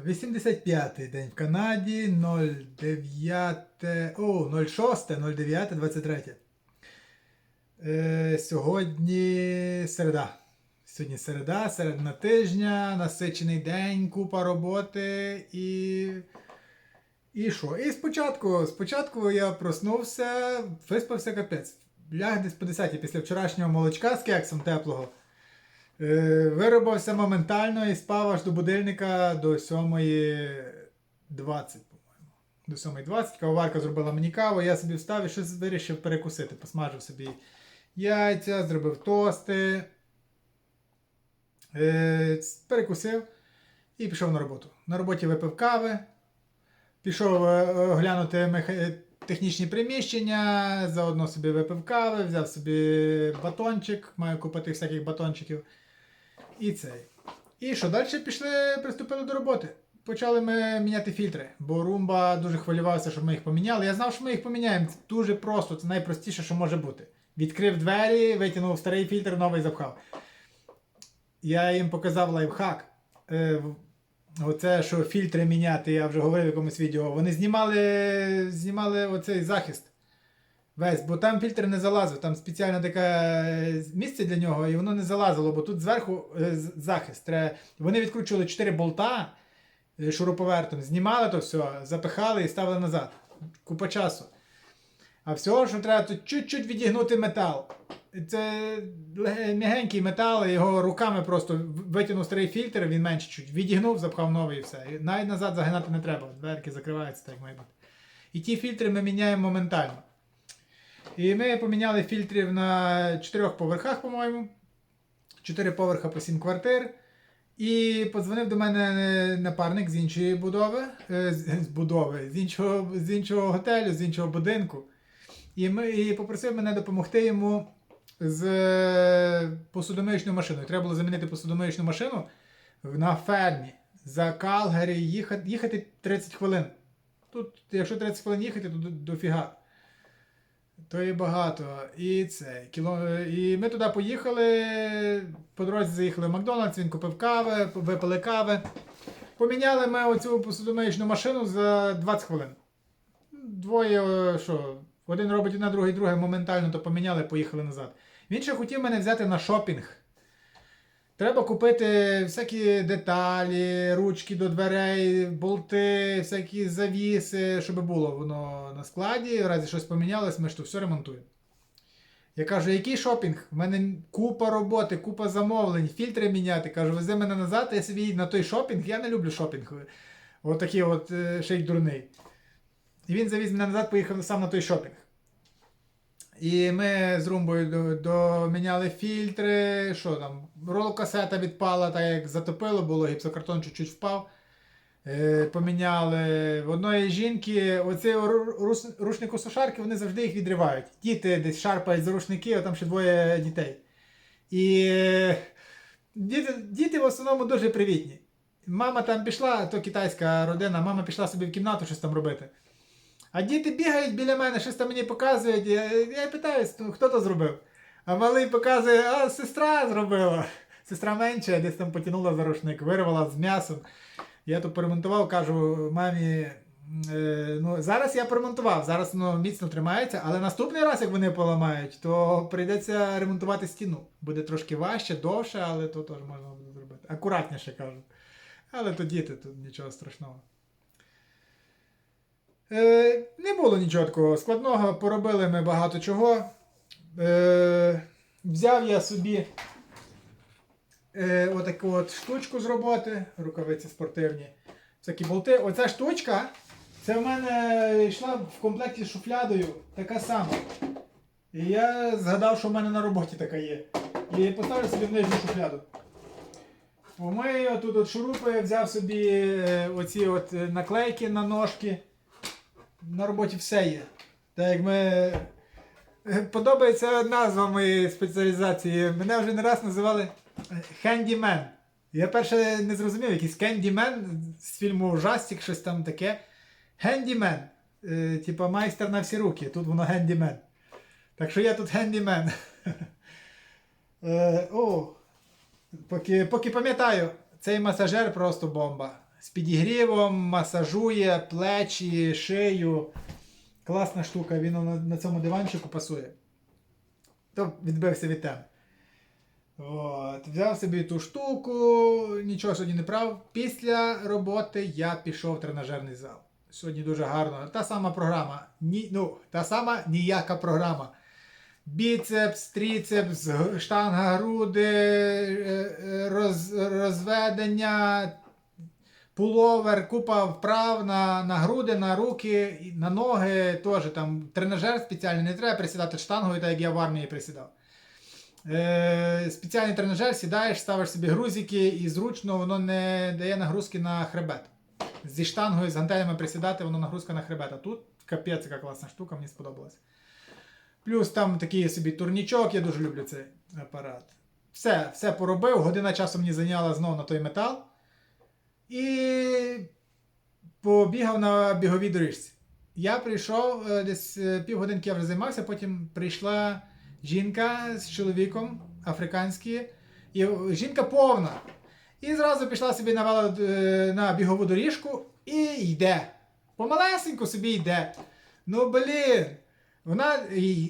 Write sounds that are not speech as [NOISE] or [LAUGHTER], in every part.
85-й день в Канаді, 09, о, 06, 09, 23. Е, сьогодні середа. Сьогодні середа, середина тижня, насичений день, купа роботи і. І що? І спочатку, спочатку я проснувся, виспався капець. Ляг десь по 10 після вчорашнього молочка з кексом теплого. Е, виробився моментально і спав аж до будильника до 7.20, по-моєму. До 7.20. Кавоварка зробила мені каву, я собі встав і щось вирішив перекусити. Посмажив собі яйця, зробив тости. Е, перекусив і пішов на роботу. На роботі випив кави, пішов е, оглянути технічні приміщення, заодно собі випив кави, взяв собі батончик, маю купити всяких батончиків. І цей. І що, далі пішли, приступили до роботи. Почали ми міняти фільтри, бо Румба дуже хвилювався, щоб ми їх поміняли. Я знав, що ми їх поміняємо. Це дуже просто, це найпростіше, що може бути. Відкрив двері, витягнув старий фільтр, новий запхав. Я їм показав лайфхак. Е, Оце, що фільтри міняти, я вже говорив в якомусь відео. Вони знімали, знімали оцей захист. Весь, бо там фільтр не залазив, там спеціально таке е, місце для нього, і воно не залазило, бо тут зверху е, захист. Вони відкручували 4 болта е, шуруповертом, знімали то все, запихали і ставили назад. Купа часу. А всього, що треба, то чуть-чуть відігнути метал. Це м'ягенький метал, його руками просто витягнув старий фільтр, він менше чуть. Відігнув, запхав новий і все. Навіть назад загинати не треба. Дверки закриваються так має. І ті фільтри ми міняємо моментально. І ми поміняли фільтрів на чотирьох поверхах, по-моєму. Чотири поверха по сім квартир. І подзвонив до мене напарник з іншої будови, е, з, будови, з іншого, з іншого готелю, з іншого будинку. І, ми, і попросив мене допомогти йому з е, посудомиючною машиною. Треба було замінити посудомиючну машину на фермі. За Калгарі їхати, їхати 30 хвилин. Тут, якщо 30 хвилин їхати, то до- дофіга. То є багато. І це. І ми туди поїхали. По дорозі заїхали в Макдональдс, він купив кави, випили кави. Поміняли ми оцю посудомиєчну машину за 20 хвилин. Двоє, е, що, один робить на другий, друге, моментально то поміняли, поїхали назад. Він ще хотів мене взяти на шопінг. Треба купити всякі деталі, ручки до дверей, болти, всякі завіси, щоб було воно на складі. В разі щось помінялось, ми ж то все ремонтуємо. Я кажу, який шопінг? У мене купа роботи, купа замовлень, фільтри міняти. Кажу, вези мене назад, я собі на той шопінг. Я не люблю шопінг. Отакий от е, ще й дурний. І він завіз мене назад, поїхав сам на той шопінг. І ми з Румбою до- доміняли фільтри, що там, ролокасета відпала, так як затопило було, гіпсокартон чуть-чуть впав. Е, поміняли в одної жінки оці рушнику сушарки, вони завжди їх відривають. Діти десь шарпають за рушники, а там ще двоє дітей. І діти, діти в основному дуже привітні. Мама там пішла, то китайська родина, мама пішла собі в кімнату щось там робити. А діти бігають біля мене, щось там мені показують. Я, я питаюсь, «Ну, хто то зробив? А малий показує, а сестра зробила. Сестра менша, десь там потягнула за рушник, вирвала з м'ясом. Я то поремонтував, кажу мамі. Е, ну, зараз я поремонтував, зараз воно міцно тримається, але наступний раз, як вони поламають, то прийдеться ремонтувати стіну. Буде трошки важче, довше, але то теж можна буде зробити. Акуратніше кажу. Але то діти, тут нічого страшного. Е, не було нічого такого складного, поробили ми багато чого. Е, взяв я собі е, отаку от штучку з роботи, рукавиці спортивні. Всякі болти. Оця штучка, це в мене йшла в комплекті з шуфлядою, така сама. І я згадав, що в мене на роботі така є. І поставлю собі в нижню шуфляду. Помию, тут от шурупи, взяв собі е, оці от е, наклейки на ножки. На роботі все є. Так як ми. е, Подобається назва моєї спеціалізації. Мене вже не раз називали е, Handyman. Я перше не зрозумів, якийсь Candyman з фільму Ужастик, щось там таке. Handyman. Е, Типа майстер на всі руки. Тут воно Handyman. Так що я тут. [LAUGHS] Е, О, поки, поки пам'ятаю, цей масажер просто бомба. З підігрівом, масажує плечі, шию. Класна штука, він на, на цьому диванчику пасує. То відбився від теми. От, взяв собі ту штуку, нічого сьогодні не прав. Після роботи я пішов в тренажерний зал. Сьогодні дуже гарно. Та сама програма. Ні, ну, та сама ніяка програма. Біцепс, тріцепс, штанга, груди, е, е, роз, розведення, пуловер, купа вправ на, на груди, на руки, на ноги. Теж там тренажер спеціальний, не треба присідати штангою, так як я в армії присідав. Е, спеціальний тренажер, сідаєш, ставиш собі грузики і зручно воно не дає нагрузки на хребет. Зі штангою, з гантелями присідати, воно нагрузка на хребет. А тут капець, яка класна штука, мені сподобалась. Плюс там такий собі турнічок, я дуже люблю цей апарат. Все, все поробив, година часу мені зайняла знову на той метал. І побігав на біговій доріжці. Я прийшов е, десь е, півгодинки я вже займався, потім прийшла жінка з чоловіком африканські, і жінка повна. І зразу пішла собі на, е, на бігову доріжку і йде. Помалесенько собі йде. Ну, блін. Вона,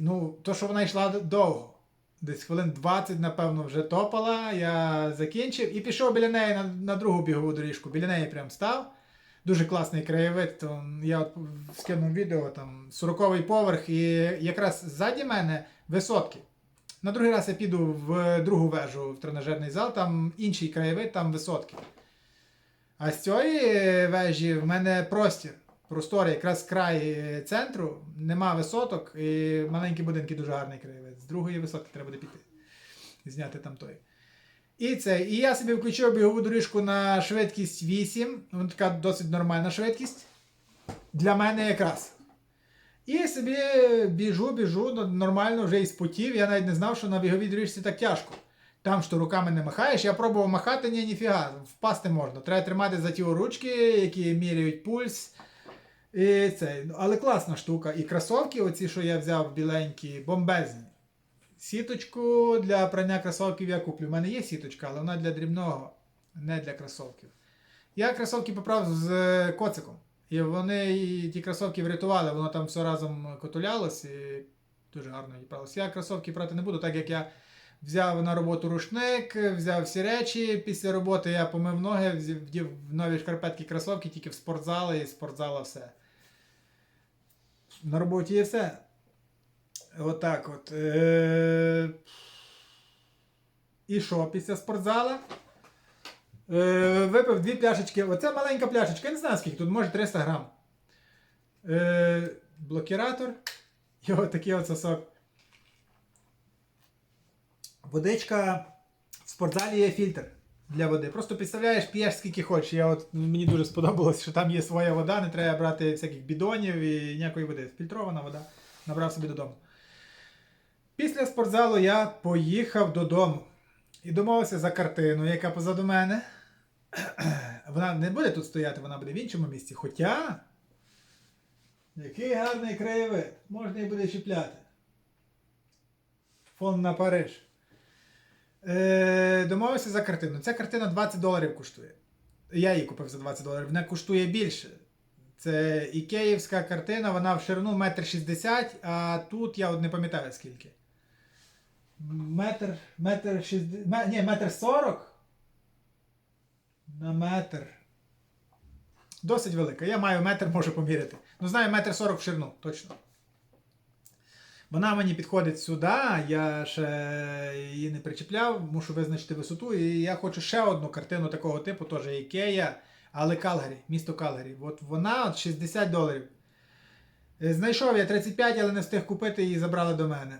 ну, то, що вона йшла довго. Десь хвилин 20, напевно, вже топала. Я закінчив і пішов біля неї на, на другу бігову доріжку. Біля неї прям став. Дуже класний краєвид. То я от скинув відео, там 40-й поверх, і якраз ззаді мене висотки. На другий раз я піду в другу вежу в тренажерний зал, там інший краєвид, там висотки. А з цієї вежі в мене простір. Простор, якраз край центру, нема висоток, і маленькі будинки дуже гарний краєвид. З другої висотки треба буде піти. Зняти там той. І це. І я собі включив бігову доріжку на швидкість 8. Вона така досить нормальна швидкість. Для мене якраз. І собі біжу, біжу, ну, нормально вже і спотів. Я навіть не знав, що на біговій доріжці так тяжко. Там що руками не махаєш, я пробував махати, ні, ніфіга, впасти можна. Треба тримати за ті ручки, які міряють пульс. І це, але класна штука. І кросовки, оці, що я взяв біленькі, бомбезні. Сіточку для прання кросовків я куплю. У мене є сіточка, але вона для дрібного, не для кросовків. Я кросовки поправив з е, коциком. І вони і ті кросовки врятували, воно там все разом котулялось і дуже гарно їпалось. Я кросовки брати не буду, так як я взяв на роботу рушник, взяв всі речі. Після роботи я помив ноги, вдів нові шкарпетки кросовки, тільки в спортзал і спортзала все. На роботі є все. Отак от. Е... І що, після спортзала? Е, випив дві пляшечки. Оце маленька пляшечка, я не знаю скільки, тут може 300 грам. Е, блокіратор. І от такий от сосок. Водичка. В спортзалі є фільтр для води. Просто підставляєш, п'єш скільки хочеш. Я от, мені дуже сподобалось, що там є своя вода, не треба брати всяких бідонів і ніякої води. Фільтрована вода. Набрав собі додому. Після спортзалу я поїхав додому і домовився за картину, яка позаду мене. [CLEARS THROAT] Вона не буде тут стояти, вона буде в іншому місці. Хоча. Який гарний краєвид. Можна і буде чіпляти. Фон на Париж. Е, домовився за картину. Ця картина 20 доларів коштує. Я її купив за 20 доларів. Вона коштує більше. Це ікеївська картина, вона в ширину 1,60 м, а тут я от не пам'ятаю скільки. Метр, метр шістдесят, ме- ні, метр сорок на метр. Досить велика. Я маю метр, можу поміряти. Ну, знаю, метр сорок в ширину, точно. Вона мені підходить сюди, я ще її не причіпляв, мушу визначити висоту. І я хочу ще одну картину такого типу, теж Ікея, але Калгарі, місто Калгарі. От вона 60 доларів. Е, Знайшов я 35, але не встиг купити її забрали до мене.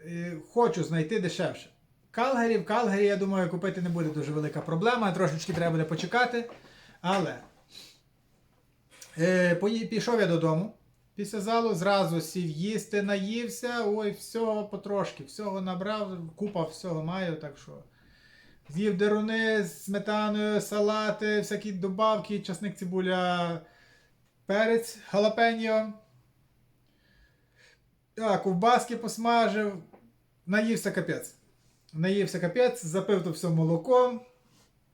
Е, Хочу знайти дешевше. Калгарі, в Калгарі, я думаю, купити не буде дуже велика проблема. Трошечки треба буде почекати. Але е, пішов я додому. Після залу зразу сів їсти, наївся, ой, всього потрошки, всього набрав, купа всього маю, так що. З'їв деруни з сметаною, салати, всякі добавки, часник, цибуля, перець, халапеньо. А, ковбаски посмажив. Наївся капець. Наївся капець, запив то все молоком.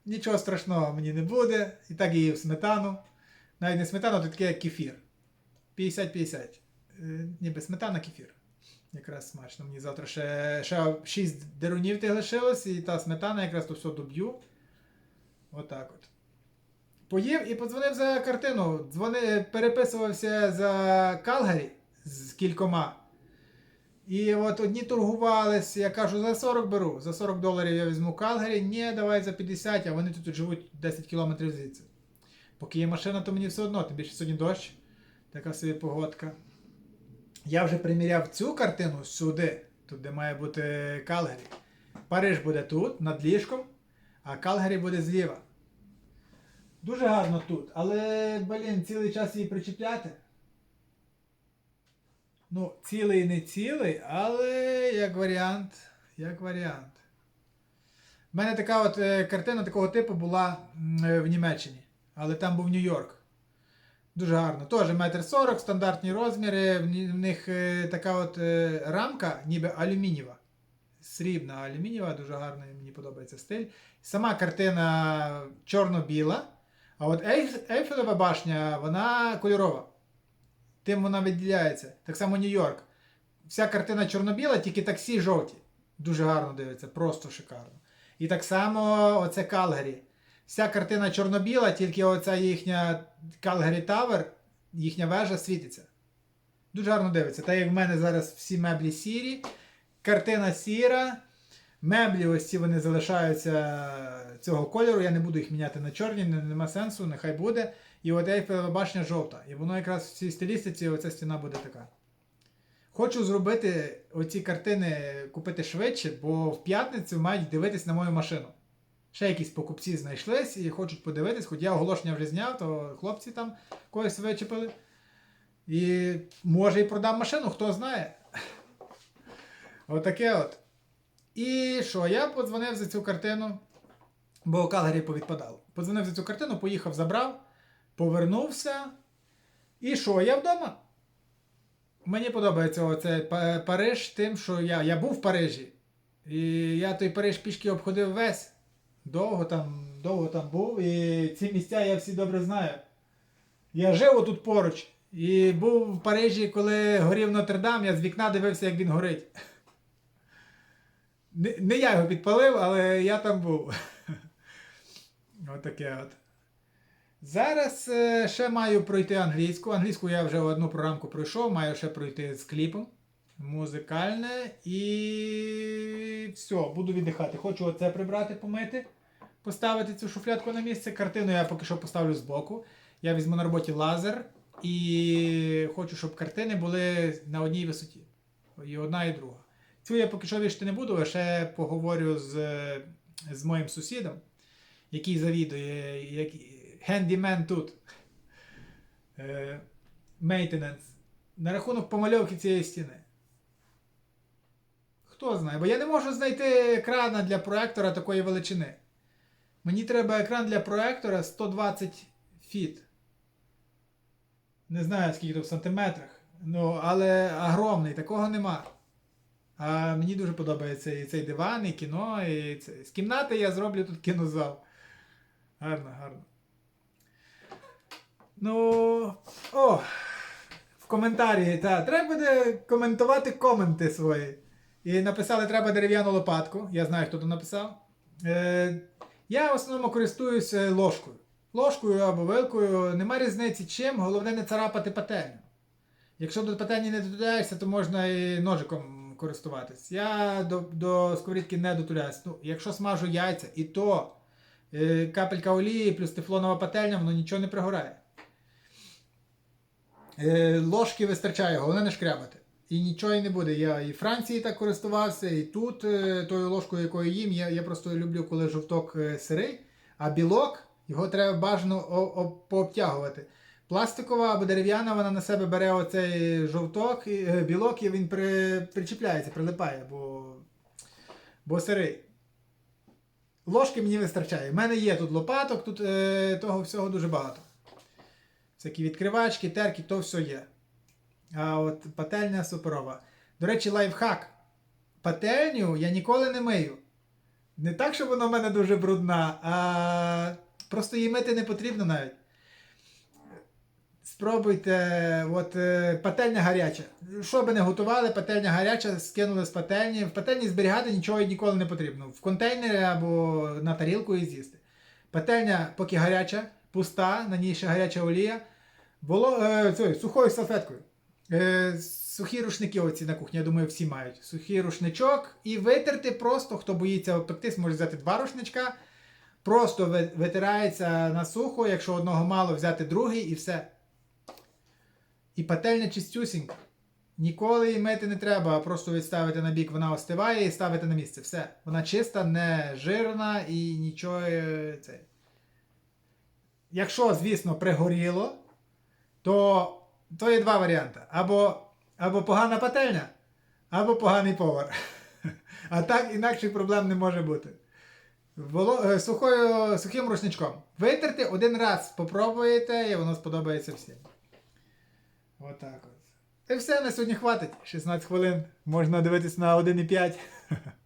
нічого страшного мені не буде. І так її в сметану. Навіть не сметану, то таке як кефір. 50-50. Е, Ніби сметана кефір. Якраз смачно. Мені завтра ще, ще 6 дерунів тих лишилось, і та сметана якраз то все доб'ю. Отак от. Поїв і подзвонив за картину. Дзвони, переписувався за Калгарі з кількома. І от одні торгувались, я кажу, за 40 беру, за 40 доларів я візьму Калгарі, ні, давай за 50, а вони тут живуть 10 кілометрів звідси. Поки є машина, то мені все одно, тим більше сьогодні дощ, така собі погодка. Я вже приміряв цю картину сюди, тут де має бути Калгарі. Париж буде тут, над ліжком, а Калгарі буде зліва. Дуже гарно тут, але, блін, цілий час її причіпляти. Ну, цілий не цілий, але як варіант. Як варіант. У мене така от е, картина такого типу була в Німеччині, але там був Нью-Йорк. Дуже гарно. Теж метр сорок, стандартні розміри. В них е, така от е, рамка, ніби алюмінієва. Срібна алюмінієва, дуже гарно, мені подобається стиль. Сама картина чорно-біла, а от Ейфелева башня, вона кольорова. Тим вона виділяється. Так само Нью-Йорк. Вся картина чорно-біла, тільки таксі жовті. Дуже гарно дивиться, просто шикарно. І так само оце Калгарі. Вся картина чорно-біла, тільки оця їхня Калгарі Тавер, їхня вежа світиться. Дуже гарно дивиться. Так як в мене зараз всі меблі сірі, картина сіра, меблі ось ці вони залишаються цього кольору. Я не буду їх міняти на чорні, нема сенсу, нехай буде. І от Ейфелева башня жовта. І воно якраз в цій стилістиці оця стіна буде така. Хочу зробити оці картини купити швидше, бо в п'ятницю мають дивитись на мою машину. Ще якісь покупці знайшлись і хочуть подивитись, хоч я оголошення вже зняв, то хлопці там когось вичепили. І може і продам машину, хто знає. [LAUGHS] Отаке от. І що, я подзвонив за цю картину, бо Калгарі повідпадало. Подзвонив за цю картину, поїхав, забрав, повернувся. І що, я вдома? Мені подобається оцей Париж тим, що я, я був в Парижі. І я той Париж пішки обходив весь. Довго там, довго там був, і ці місця я всі добре знаю. Я жив отут поруч. І був в Парижі, коли горів Нотр-Дам, я з вікна дивився, як він горить. Не, я його підпалив, але я там був. [LAUGHS] Отаке от. Зараз е, ще маю пройти англійську. Англійську я вже одну програмку пройшов, маю ще пройти з кліпом. Музикальне і все, буду віддихати. Хочу оце прибрати, помити, поставити цю шуфлятку на місце. Картину я поки що поставлю збоку. Я візьму на роботі лазер і хочу, щоб картини були на одній висоті. І одна, і друга. Цю я поки що вішати не буду, ще поговорю з, з моїм сусідом, який завідує, як, хендімен тут. Maintenance. На рахунок помальовки цієї стіни. Хто знає, бо я не можу знайти екрана для проектора такої величини. Мені треба екран для проектора 120 фіт. Не знаю, скільки тут в сантиметрах. Ну, але огромний, такого нема. А мені дуже подобається і цей диван, і кіно, і це. З кімнати я зроблю тут кінозал. Гарно, гарно. Ну. О! В коментарі, так, треба буде коментувати коменти свої. І написали, треба дерев'яну лопатку. Я знаю, хто то написав. Е, я в основному користуюся ложкою. Ложкою або вилкою. Нема різниці чим, головне не царапати пательню. Якщо до пательні не дотуляєшся, то можна і ножиком користуватись. Я до, до сковорідки не дотуляюсь. Ну, якщо смажу яйця, і то е, капелька олії плюс тефлонова пательня, воно нічого не пригорає. Е, ложки вистачає, головне не шкрябати. І нічого і не буде. Я і в Франції так користувався, і тут е, тою ложкою, якою їм, я, я просто люблю, коли жовток е, сирий, а білок його треба бажано пообтягувати. Пластикова або дерев'яна, вона на себе бере оцей жовток, е, білок, і він при, причіпляється, прилипає, бо, бо сирий. Ложки мені вистачає. У мене є тут лопаток, тут е, того всього дуже багато. Всякі відкривачки, терки, то все є. А от пательня суперова. До речі, лайфхак. Пательню я ніколи не мию. Не так, що вона в мене дуже брудна, а просто її мити не потрібно навіть. Спробуйте, от е, пательня гаряча. Що би не готували, пательня гаряча, скинули з пательні. В пательні зберігати нічого ніколи не потрібно. В контейнері або на тарілку і з'їсти. Пательня поки гаряча, пуста, на ній ще гаряча олія. Воло, е, цією, сухою салфеткою. Е, сухі рушники оці на кухні, я думаю, всі мають. Сухий рушничок і витерти просто, хто боїться обпектись, може взяти два рушничка. Просто витирається на сухо, якщо одного мало, взяти другий і все. І пательня чистюсінька. Ніколи її мити не треба, а просто відставити на бік, вона остиває і ставити на місце. Все. Вона чиста, не жирна і нічого. е, Це. Якщо, звісно, пригоріло, то, то є два варіанти. Або, або погана пательня, або поганий повар. [LAUGHS] А так інакших проблем не може бути. Воло... е, Сухою, сухим рушничком. Витерти один раз попробуєте, і воно сподобається всім. Отак от. І все, на сьогодні хватить. 16 хвилин. Можна дивитись на 1,5. [LAUGHS]